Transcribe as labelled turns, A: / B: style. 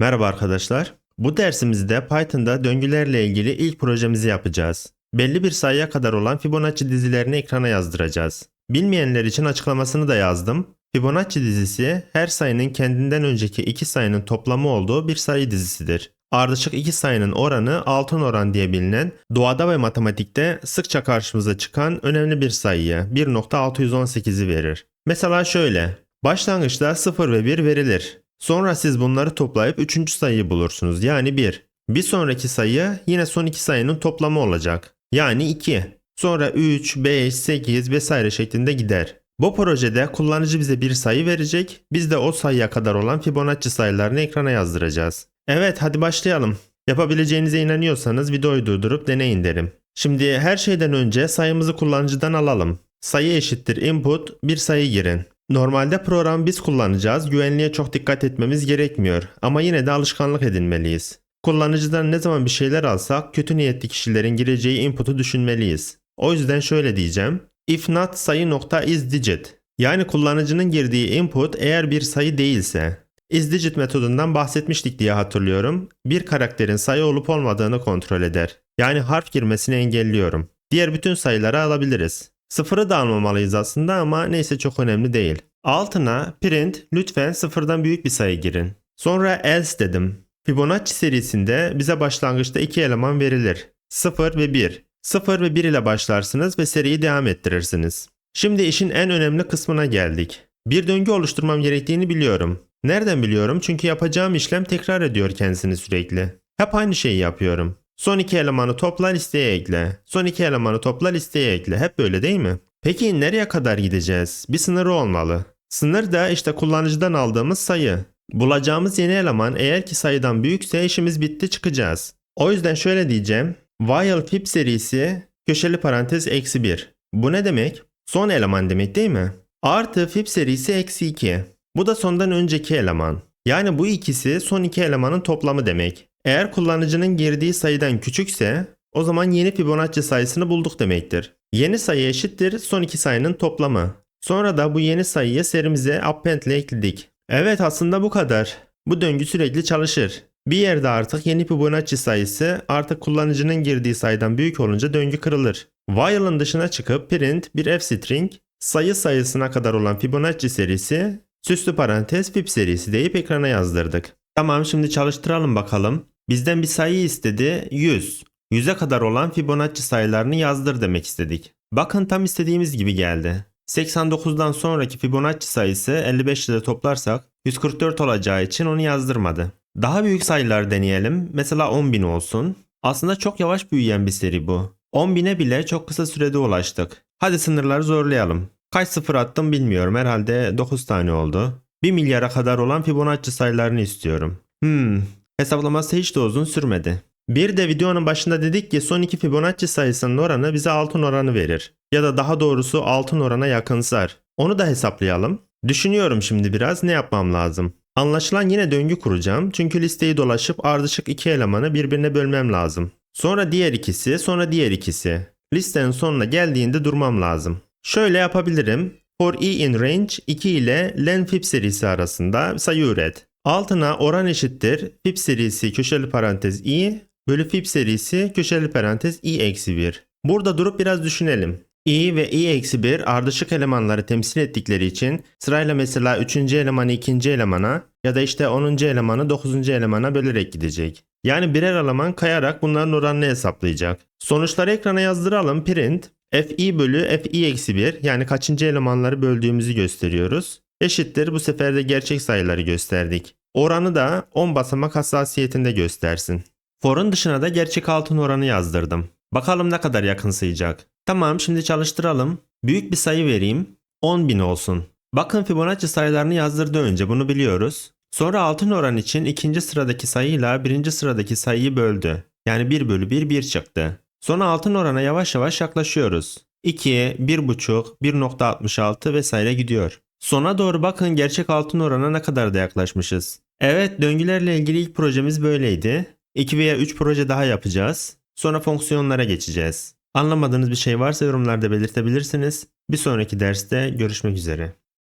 A: Merhaba arkadaşlar. Bu dersimizde Python'da döngülerle ilgili ilk projemizi yapacağız. Belli bir sayıya kadar olan Fibonacci dizilerini ekrana yazdıracağız. Bilmeyenler için açıklamasını da yazdım. Fibonacci dizisi her sayının kendinden önceki iki sayının toplamı olduğu bir sayı dizisidir. Ardışık iki sayının oranı altın oran diye bilinen doğada ve matematikte sıkça karşımıza çıkan önemli bir sayıyı 1.618'i verir. Mesela şöyle. Başlangıçta 0 ve 1 verilir. Sonra siz bunları toplayıp 3. sayıyı bulursunuz yani 1. Bir sonraki sayı yine son iki sayının toplamı olacak. Yani 2. Sonra 3, 5, 8 vesaire şeklinde gider. Bu projede kullanıcı bize bir sayı verecek. Biz de o sayıya kadar olan Fibonacci sayılarını ekrana yazdıracağız. Evet hadi başlayalım. Yapabileceğinize inanıyorsanız videoyu durdurup deneyin derim. Şimdi her şeyden önce sayımızı kullanıcıdan alalım. Sayı eşittir input bir sayı girin. Normalde program biz kullanacağız. Güvenliğe çok dikkat etmemiz gerekmiyor. Ama yine de alışkanlık edinmeliyiz. Kullanıcıdan ne zaman bir şeyler alsak kötü niyetli kişilerin gireceği input'u düşünmeliyiz. O yüzden şöyle diyeceğim. If not sayı nokta is digit. Yani kullanıcının girdiği input eğer bir sayı değilse. IsDigit metodundan bahsetmiştik diye hatırlıyorum. Bir karakterin sayı olup olmadığını kontrol eder. Yani harf girmesini engelliyorum. Diğer bütün sayıları alabiliriz. Sıfırı da almamalıyız aslında ama neyse çok önemli değil. Altına print lütfen sıfırdan büyük bir sayı girin. Sonra else dedim. Fibonacci serisinde bize başlangıçta iki eleman verilir. 0 ve 1. 0 ve 1 ile başlarsınız ve seriyi devam ettirirsiniz. Şimdi işin en önemli kısmına geldik. Bir döngü oluşturmam gerektiğini biliyorum. Nereden biliyorum? Çünkü yapacağım işlem tekrar ediyor kendisini sürekli. Hep aynı şeyi yapıyorum. Son iki elemanı topla listeye ekle. Son iki elemanı topla listeye ekle. Hep böyle değil mi? Peki nereye kadar gideceğiz? Bir sınırı olmalı. Sınır da işte kullanıcıdan aldığımız sayı. Bulacağımız yeni eleman eğer ki sayıdan büyükse işimiz bitti çıkacağız. O yüzden şöyle diyeceğim. While fib serisi köşeli parantez eksi 1. Bu ne demek? Son eleman demek değil mi? Artı fib serisi eksi 2. Bu da sondan önceki eleman. Yani bu ikisi son iki elemanın toplamı demek. Eğer kullanıcının girdiği sayıdan küçükse o zaman yeni Fibonacci sayısını bulduk demektir. Yeni sayı eşittir son iki sayının toplamı. Sonra da bu yeni sayıyı serimize append ile ekledik. Evet aslında bu kadar. Bu döngü sürekli çalışır. Bir yerde artık yeni Fibonacci sayısı artık kullanıcının girdiği sayıdan büyük olunca döngü kırılır. While'ın dışına çıkıp print bir f string sayı sayısına kadar olan Fibonacci serisi süslü parantez fib serisi deyip ekrana yazdırdık. Tamam şimdi çalıştıralım bakalım. Bizden bir sayı istedi 100. 100'e kadar olan Fibonacci sayılarını yazdır demek istedik. Bakın tam istediğimiz gibi geldi. 89'dan sonraki Fibonacci sayısı 55 ile toplarsak 144 olacağı için onu yazdırmadı. Daha büyük sayılar deneyelim. Mesela 10.000 olsun. Aslında çok yavaş büyüyen bir seri bu. 10.000'e bile çok kısa sürede ulaştık. Hadi sınırları zorlayalım. Kaç sıfır attım bilmiyorum. Herhalde 9 tane oldu. 1 milyara kadar olan Fibonacci sayılarını istiyorum. Hmm, hesaplaması hiç de uzun sürmedi. Bir de videonun başında dedik ki son iki Fibonacci sayısının oranı bize altın oranı verir. Ya da daha doğrusu altın orana yakınsar. Onu da hesaplayalım. Düşünüyorum şimdi biraz ne yapmam lazım. Anlaşılan yine döngü kuracağım çünkü listeyi dolaşıp ardışık iki elemanı birbirine bölmem lazım. Sonra diğer ikisi, sonra diğer ikisi. Listenin sonuna geldiğinde durmam lazım. Şöyle yapabilirim. For i in range 2 ile len fib serisi arasında sayı üret. Altına oran eşittir fib serisi köşeli parantez i bölü fib serisi köşeli parantez i eksi 1. Burada durup biraz düşünelim. i ve i eksi 1 ardışık elemanları temsil ettikleri için sırayla mesela 3. elemanı 2. elemana ya da işte 10. elemanı 9. elemana bölerek gidecek. Yani birer eleman kayarak bunların oranını hesaplayacak. Sonuçları ekrana yazdıralım. Print fi bölü fi eksi 1 yani kaçıncı elemanları böldüğümüzü gösteriyoruz. Eşittir bu sefer de gerçek sayıları gösterdik. Oranı da 10 basamak hassasiyetinde göstersin. For'un dışına da gerçek altın oranı yazdırdım. Bakalım ne kadar yakınsayacak. Tamam şimdi çalıştıralım. Büyük bir sayı vereyim. 10.000 olsun. Bakın Fibonacci sayılarını yazdırdı önce bunu biliyoruz. Sonra altın oran için ikinci sıradaki sayıyla birinci sıradaki sayıyı böldü. Yani 1 bölü 1 1 çıktı. Sonra altın orana yavaş yavaş yaklaşıyoruz. 2, 1,5, 1.66 vesaire gidiyor. Sona doğru bakın gerçek altın orana ne kadar da yaklaşmışız. Evet döngülerle ilgili ilk projemiz böyleydi. 2 veya 3 proje daha yapacağız. Sonra fonksiyonlara geçeceğiz. Anlamadığınız bir şey varsa yorumlarda belirtebilirsiniz. Bir sonraki derste görüşmek üzere.